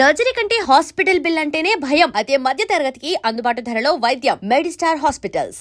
Surgery కంటే hospital bill అంటేనే భయం. అదే మధ్య తరగతికి అందుబాటు ధరలో వైద్యం. Medistar hospitals.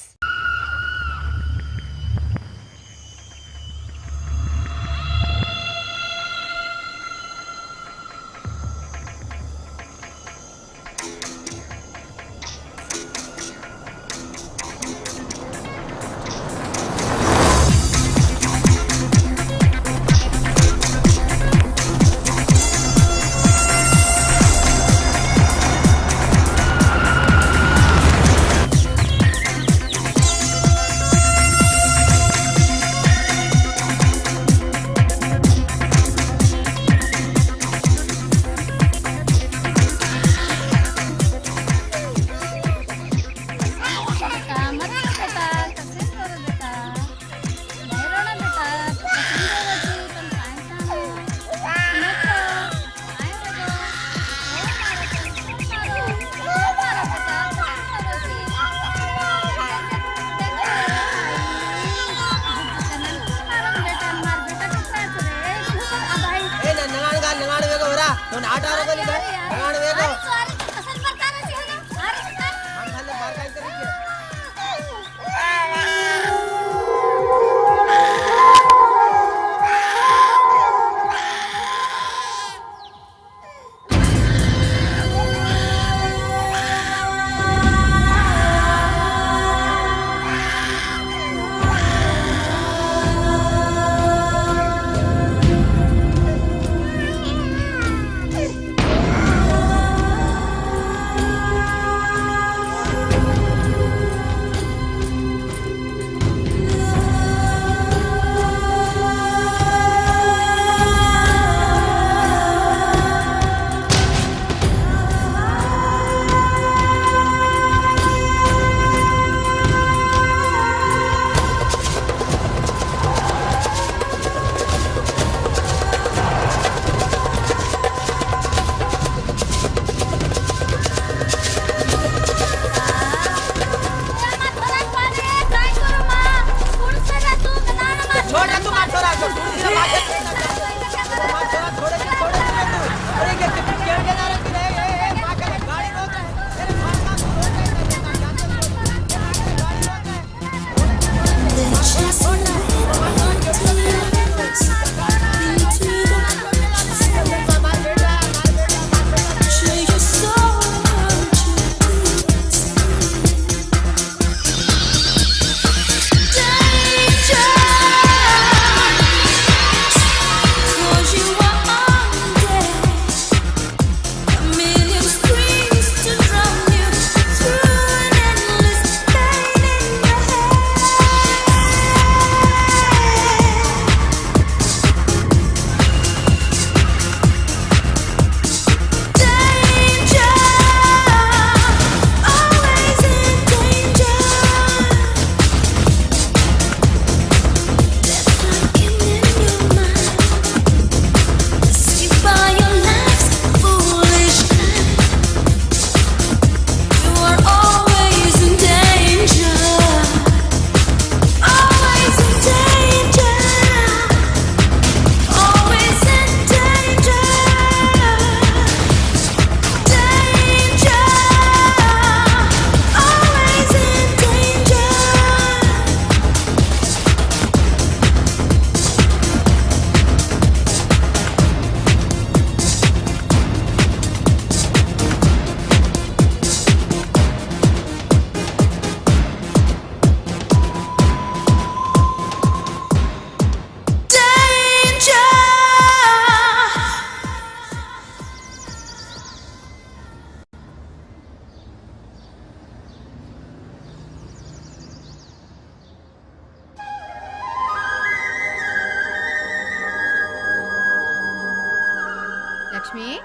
లక్ష్మి?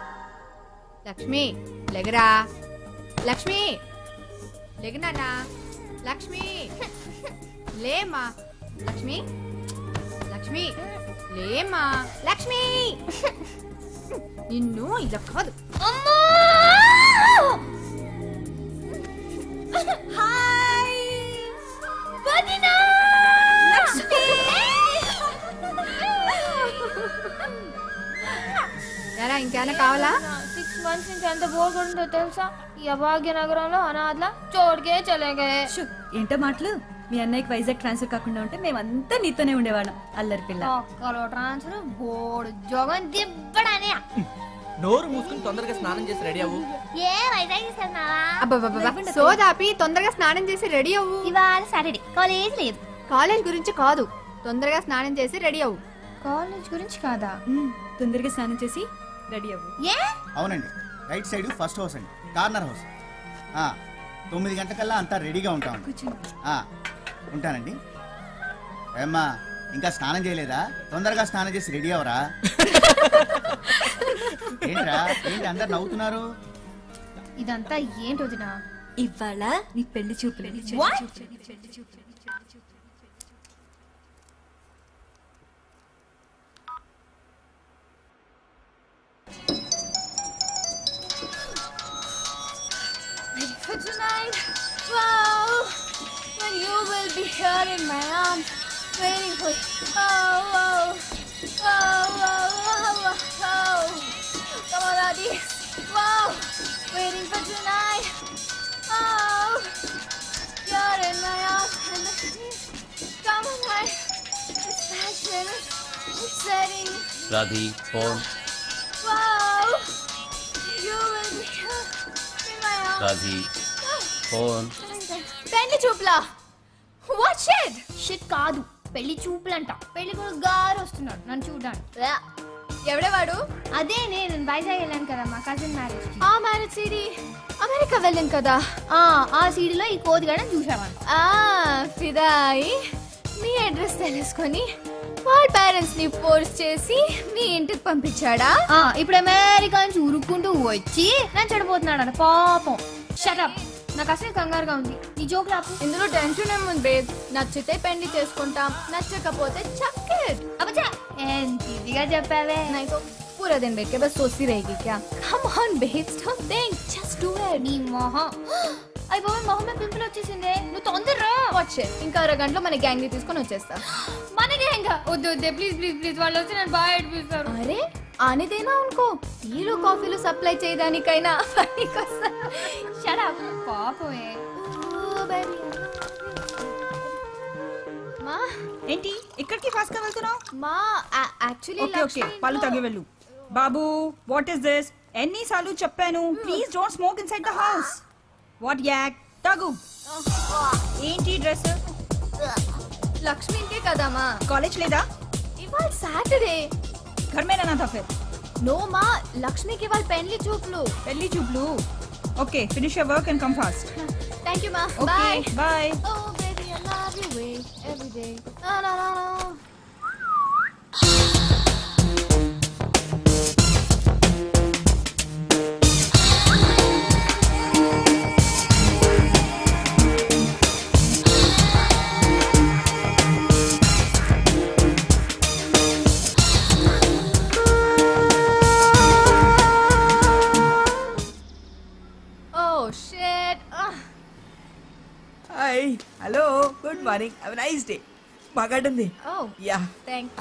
లక్ష్మి లెగరా? లక్ష్మి! లెగనానా లక్ష్మి! లేమా లక్ష్మి? లక్ష్మి! లేమా లక్ష్మి! నిన్ను ఇలా కాదు. అమ్మా! ఉన్నాయా ఇంకేమైనా కావాలా? సిక్స్ మంత్స్ నుంచి ఎంత బోర్ కొడుతుందో తెలుసా? ఈ అభాగ్యనగరంలో అనాథల చోటుకే చలేగే షు, ఏంటో మాటలు? మీ అన్నయ్యకి వైజాగ్ ట్రాన్స్ఫర్ కాకుండా ఉంటే మేమంతా నీతోనే ఉండేవాళ్ళం అల్లరి పిల్ల. ఒక్కలో ట్రాన్స్ఫర్ బోర్డు జోగం దిబ్బడానే. నోరు మూసుకుని తొందరగా స్నానం చేసి రెడీ అవ్వు. ఏ వైజాగ్ తీసుకెళ్తున్నావా? అబ్బబ్బబ్బబ్బ. సోదాపి తొందరగా స్నానం చేసి రెడీ అవ్వు. ఇవాళ సాటర్డే కాలేజ్ లేదు. కాలేజ్ గురించి కాదు. తొందరగా స్నానం చేసి రెడీ అవ్వు. కాలేజ్ గురించి కాదా? తొందరగా స్నానం చేసి రెడీ అవ్వు. ఏ? అవునండి. రైట్ సైడ్ ఫస్ట్ హౌస్ అండి. Corner house. ఆ, తొమ్మిది గంటలకల్లా అంతా రెడీగా ఉంటామండి ఆ, ఉంటానండి. ఏమ్మా ఇంకా స్నానం చేయలేదా? తొందరగా స్నానం చేసి రెడీ అవరా ఏంట్రా? ఏంటి అందరు నవ్వుతున్నారు? ఇదంతా ఏంటి వదినా ఇవాళ నీ పెళ్ళి చూపులు. What? in my arms, waiting for you. Oh, oh, oh, oh, oh, oh. Come on, Adi. Whoa, waiting for tonight. Oh, you're in my arms and. Come on, my passion is It's setting. Radhi, phone. Wow, you will be in my arms. Radhi, phone. Bend it, Chopla. What shit shit కాదు. పెళ్ళి చూపులంట. పెళ్ళి కూడా గారు వస్తున్నాడు నన్ను చూడడానికి. ఎవడే వాడు అదే నేను వైజాగ్ వెళ్ళాను కదా మా కజిన్ మ్యారేజ్ ఆ మ్యారేజ్ సిడి. అమెరికా వెళ్ళాం కదా. ఆ ఆ సీడీలో ఈ కోతిగాడని చూసామంట ఆ ఫిదాయి. నీ అడ్రస్ తెలుసుకొని వాడి పేరెంట్స్ని ఫోర్స్ చేసి మీ ఇంటికి పంపించాడా? ఇప్పుడు అమెరికా నుంచి ఉరుక్కుంటూ వచ్చి నన్ను చెడిపోతున్నాడు పాపం. షటప్ నాకు అసలు కంగారుగా ఉంది ఈ జోక్ లాపు ఇందులో టెన్షన్ ఏముంది బేబ్ నచ్చితే పెళ్లి చేసుకుంటాం నచ్చకపోతే చక్కెట్ అబ్బా ఎంత ఇదిగా చెప్పావే नहीं तो पूरा दिन बैठ के बस सोचती रहेगी क्या come on babes don't think just do it నీ మొహం అయ్యి బాబు మొహం మీద పింపుల్ వచ్చేసిందే నువ్వు తొందరరా వాచ్ ఇట్ ఇంకా అరగంటలో మన గ్యాంగ్ ని తీసుకొని వచ్చేస్తా మనకే ఇంకా వద్దు వద్దే ప్లీజ్ ప్లీజ్ ప్లీజ్ వాళ్ళు వచ్చి నన్ను బాగా ఏడిపిస్తారు అరే ఆనేదేనా అనుకో టీలు కాఫీలు సప్లై చేయడానికైనా పాపమే. మా? ఏంటి? ఇక్కడికి ఫాస్ట్గా వెళ్తున్నావు? మా యాక్చువల్లీ ఓకే ఓకే. పళ్ళు తగ్గి వెళ్ళు బాబు వాట్ ఇస్ దిస్ ఎన్నిసార్లు చెప్పాను. Please don't smoke inside the house what yuck తగు. ఏంటి డ్రెస్? లక్ష్మికే కదమ్మా కాలేజ్ లేదా? ఇవాళ సాటర్డే. घर में रहना था फिर। नो माँ लक्ष्मी केवल पहनली चुप लो। पहनली चुप लो। Okay finish your work and come fast thank you माँ। Bye bye Oh baby, I love your way every day. Na, na. Morning have nice day బాగా ఆడింది Oh, యా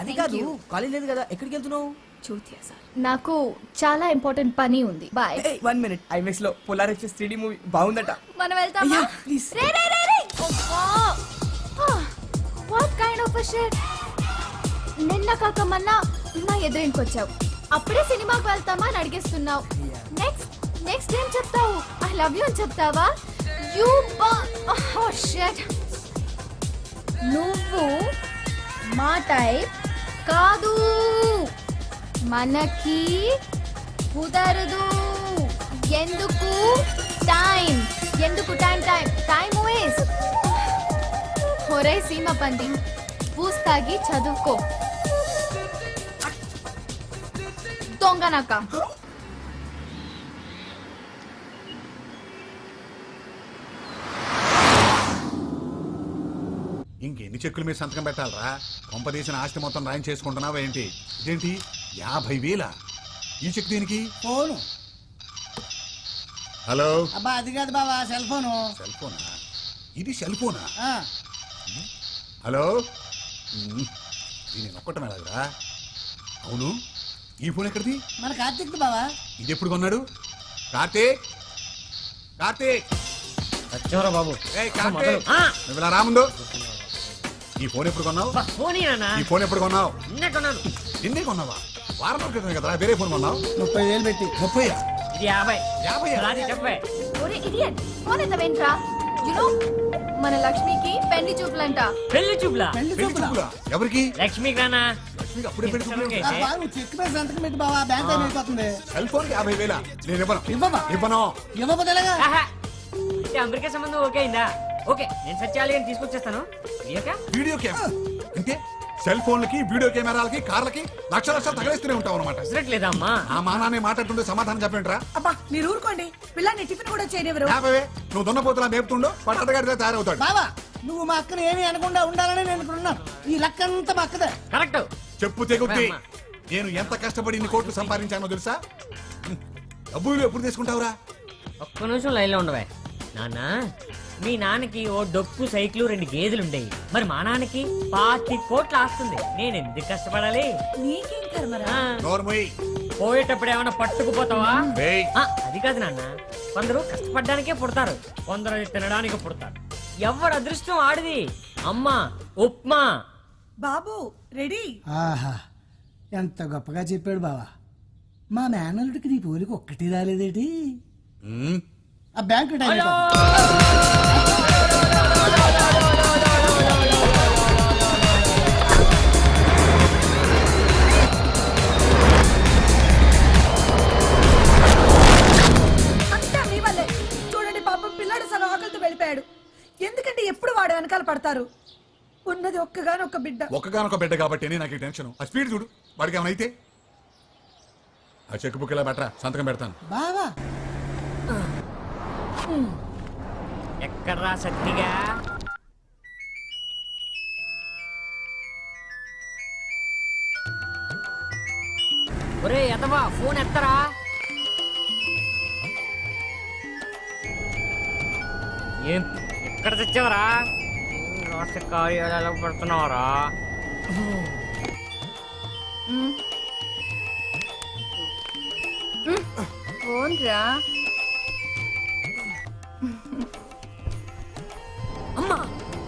అది కాదు. కాలేజ్ లేదు కదా ఎక్కడికి వెళ్తున్నావు? చూతియా సార్. నాకు చాలా ఇంపార్టెంట్ పని ఉంది. బాయ్ వన్ మినిట్ ఐమెక్స్లో పోలార్ ఎక్స్ప్రెస్ త్రీ మూవీ బాగుందట. మనం వెళ్తామా? Please. రే రే రే రే వాట్ కైండ్ ఆఫ్ షిట్ నిన్న కాక మొన్న నా ఎదురింటికి వచ్చావు. అప్పుడే సినిమాకి వెళ్తామా అని అడిగేస్తున్నావు. నెక్స్ట్ నెక్స్ట్ ఏం చెప్తావు? ఐ లవ్ యూ అని చెప్తావా? యూ ఓ షిట్ నువ్వు మా టైప్ కాదు. మనకి కుదరదు. ఎందుకు? టైం ఎందుకు టైం టైం టైం వేస్ట్ ఒరే సీమ పంది పూస్తాగి చదువుకో. దొంగనక ఇంకెన్ని చెక్కుల మీద సంతకం పెట్టాలరా? కొంపదీసిన ఆస్తి మొత్తం రాయం చేసుకుంటున్నావా ఏంటి? ఇదేంటి? యాభై వేల? ఈ చెక్ దీనికి? ఫోను. హలో? అబ్బా అది కాదు బావా సెల్ ఫోను. సెల్ ఫోనా? ఇది సెల్ ఫోనా? ఆ, హలో? ఉమ్, దీని నొక్కటం ఎలాగరా అవును? ఈ ఫోన్ ఎక్కడిది? మన కార్తీక్ బావా. ఇది ఎప్పుడు కొన్నాడు? కార్తీక్? కార్తీక్? వచ్చారా బాబు? ఏయ్ కార్తీక్! నువ్వు ఇలా రాముందు. ఈ ఫోన్ ఎప్పుడు కొన్నావు? ఫోన్ ఈ ఫోన్ ఎప్పుడు కొన్నావు? నిన్నే కొన్నాను. ఎన్ని కొన్నావా? వారం రోజుల క్రితమే కదరా వేరే ఫోన్ కొన్నావు? ముప్పై వేలు పెట్టి. ముప్పై ఇది యాభై. యాభై రాజీ చెప్పే ఒరే ఇడియట్ ఫోన్ ఎత్తవేంట్రా యునో మన లక్ష్మికి పెళ్ళి చూపులంట. పెళ్ళి చూపులా? పెళ్ళి చూపులా? ఎవరికి? లక్ష్మి గానా లక్ష్మికి అప్పుడే పెళ్ళి చూపులు ఓకే. ఆ బాబు చెక్ మీద సంతకం పెట్టి బావా బ్యాంక్ టైం అయిపోతుంది. సెల్ ఫోన్కి యాభై వేల? నేను ఇవ్వను. ఇవ్వవా? ఇవ్వను. ఇవ్వకపోతే ఎలాగా? ఆహా. అంటే అమెరికా సంబంధం ఓకే అయిందా? ఓకే నేను సత్యాలి అని తీసుకొచ్చేస్తాను? వీడియో కెమెరా అంటే సెల్ ఫోన్లకి వీడియో కెమెరాలకి కార్లకి లక్ష లక్షలు తగలేస్తూనే ఉంటావు అనమాట కుదరట్లేదా అమ్మా? ఆ మానాన్ని మాట్లాడుతుంటే సమాధానం చెప్పంట్రా? అబ్బా మీరు ఊరుకోండి. పిల్లాన్ని టిఫిన్ కూడా చేయనివ్వరు. యాభై నువ్వు దున్నపోతులా మేపుతుండో పట్టడగాడితే తయారవుతాడు. బావా నువ్వు మా అక్కని ఏమీ అనకుండా ఉండాలని నేను ఇక్కడ ఉన్నాను. ఈ లక్క అంతా మా అక్కదే. కరెక్ట్. చెప్పు తెగుద్ది. నేను ఎంత కష్టపడి ఇన్ని కోట్లు సంపాదించానో తెలుసా. డబ్బులు ఎప్పుడు తీసుకుంటావురా? ఒక్క నిమిషం లైన్లో ఉండవే. నాన్న మీ నాన్నకి ఓ డొక్కు సైకిల్ రెండు గేదెలు ఉండేవి మరి మా నాన్నకి పాతి కోట్లు ఆస్తుంది. నేను ఎందుకు కష్టపడాలి? నీకేం కర్మరా ఆ, నోర్మోయ్ పోయేటప్పుడు ఏమైనా పట్టుకుపోతావా? ఏయ్ ఆ, అది కాదు నాన్న. కొందరు కష్టపడ్డానికే పుడతారు. కొందరు తినడానికి పుడతారు. ఎవరు అదృష్టం ఆడిది? అమ్మా ఉప్మా. బాబు రెడీ? ఆహా ఎంత గొప్పగా చెప్పాడు బావా. మా మేనల్లుడికి నీ పోలిక ఒక్కటి రాలేదేటి? హ్మ్. ఆ బ్యాంక్. అంతా మీ వల్లే. చూడండి పాపం పిల్లాడు సగం ఆకలితో వెళ్ళిపోయాడు. ఎందుకంటే ఎప్పుడు వాడు వెనకాల పడతారు? ఉన్నది ఒక్కగానొక్క బిడ్డ. ఒక్కగానొక బిడ్డ కాబట్టి నాకు ఈ టెన్షన్. ఆ స్పీడ్ చూడు వాడికి ఏమైనా అయితే? ఆ చెక్ బుక్ ఇలా బెటరా సంతకం పెడతాను. బావా. ఎక్కడ్రా శక్తిగా ఒరే ఎదవా ఫోన్ ఎత్తరా? ఏం ఎక్కడ తెచ్చావరా? రాష్ట్ర కార్యాలయాలకు పెడుతున్నావరా ఫోన్ రా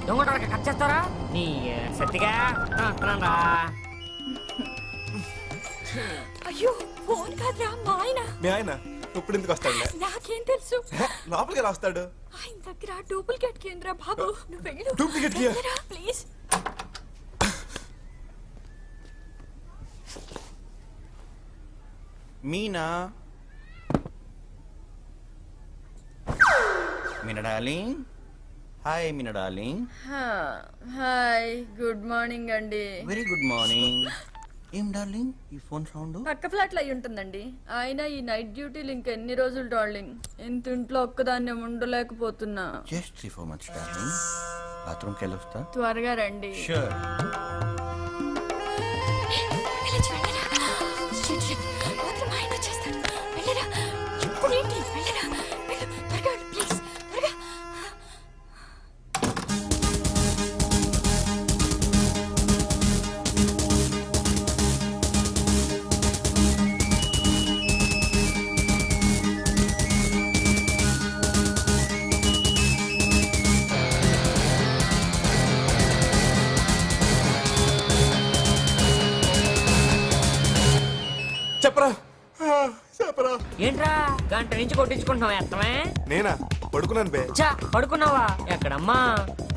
కట్ చేస్తారా? నీ సత్తిగా రా అయ్యో ఫోన్ కాదురా మా ఆయన. మీ ఆయన ఇప్పుడు ఎందుకు వస్తాడులే నాకేం తెలుసు. లోపలికి ఎలా వస్తాడు? ఆయన దగ్గర డూప్లికేట్ కేంద్ర బాబు. నువ్వు వెళ్ళు. key? Please. Meena? Meena darling? Hi Meena darling hi good morning అండి. వెరీ గుడ్ మార్నింగ్ ఏం డార్లింగ్ ఈ ఫోన్ సౌండ్ పక్క ఫ్లాట్లో అయి ఉంటుందండి. ఆయన ఈ నైట్ డ్యూటీలు ఇంకెన్ని రోజులు డార్లింగ్ ఇంత ఇంట్లో ఒక్కదాన్ని ఉండలేకపోతున్నా. Just three four months darling బాత్రూమ్కి వెళ్ళి వస్తా త్వరగా రండి. షూర్ ఏంట్రా? గంట నుంచి కొట్టించుకుంటున్నావు ఎత్తమే? నేనా? పడుకున్నాను బే. చా పడుకున్నావా? ఎక్కడమ్మా?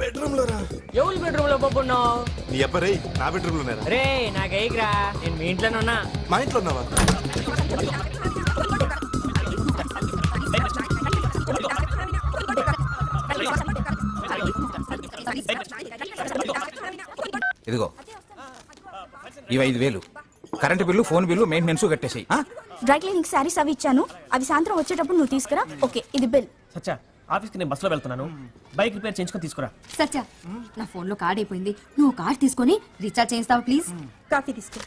బెడ్రూమ్లో రా ఎవరి బెడ్రూమ్లో పడుకున్నావు? నీ అబ్బరే నా బెడ్రూమ్ లోనేరా రే నాకేగిరా నేను మీ ఇంట్లోనే ఉన్నా. మా ఇంట్లో ఉన్నావా? ఇదిగో ఇవి ఐదు వేలు current bill phone bill maintenance కట్టేసాయి dry cleaning saris అవి ఇచ్చాను. అవి సాయంత్రం వచ్చేటప్పుడు నువ్వు తీసుకురా. ఓకే ఇది బిల్. సచ్చా ఆఫీస్కి నేను బస్సులో వెళ్తున్నాను. బైక్ రిపేర్ చేయించుకొని తీసుకురా. సత్య నా ఫోన్లో కార్డ్ అయిపోయింది. నువ్వు కార్డ్ తీసుకొని రీఛార్జ్ చేయిస్తావా ప్లీజ్? కాఫీ తీసుకో.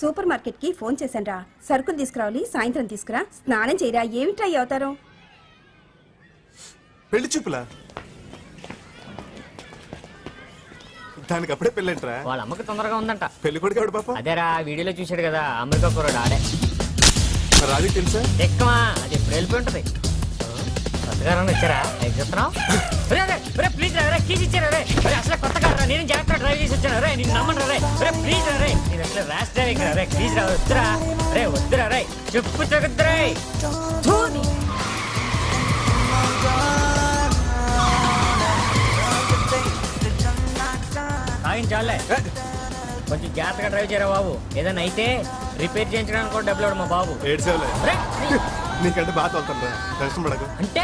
సూపర్ మార్కెట్కి ఫోన్ చేశాను రా సరుకులు తీసుకురావాలి సాయంత్రం తీసుకురా. స్నానం చేయరా ఏమి ట్రై అవుతారు? పెళ్ళి చూపులా? దానికి అప్పుడే పెళ్ళంటరా? వాళ్ళ అమ్మకి తొందరగా ఉందంట. పెళ్ళి కొడుకు ఎవడు పాప? అదేరా వీడియోలో చూశాడు కదా అమెరికా కుర్రాడు ఆడే. రాజుకి తెలుసా? ఎక్కువ. అది వెళ్ళిపోయి ఉంటది. కొత్త కారు వచ్చారా? ఏం చెప్తున్నావు ప్లీజ్ రే కీస్ ఇచ్చారా రే? అరే అసలు కొత్త కారు నేను జాగ్రత్త డ్రైవ్ చేసి వచ్చాను రే నేను నమ్మను రే రే. ప్లీజ్ రే ఇది అసలు ర్యాష్ డ్రైవింగ్ రే ప్లీజ్ రా వద్దురా. రే వద్దురా రే చెప్పు తగ్గుద్దురా చాలే. కొంచెం జాగ్రత్తగా డ్రైవ్ చేయరా బాబు? ఏదైనా అయితే రిపేర్ చేయించడానికి కూడా డబ్బులు మా బాబు. ఏడ్సేవలే రే, నీకంటే బాగా తోలుతాను రా. టెన్షన్ పడకు. అంటే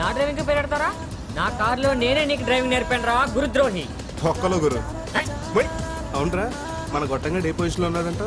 నా డ్రైవింగ్ పెడతారా? నా కార్లో నేనే నీకు డ్రైవింగ్ నేర్పాను రా గురుద్రోహి. తొక్కలో గురు. అవునరా మన గొట్టంగా ఏ లో ఉన్నాడంట.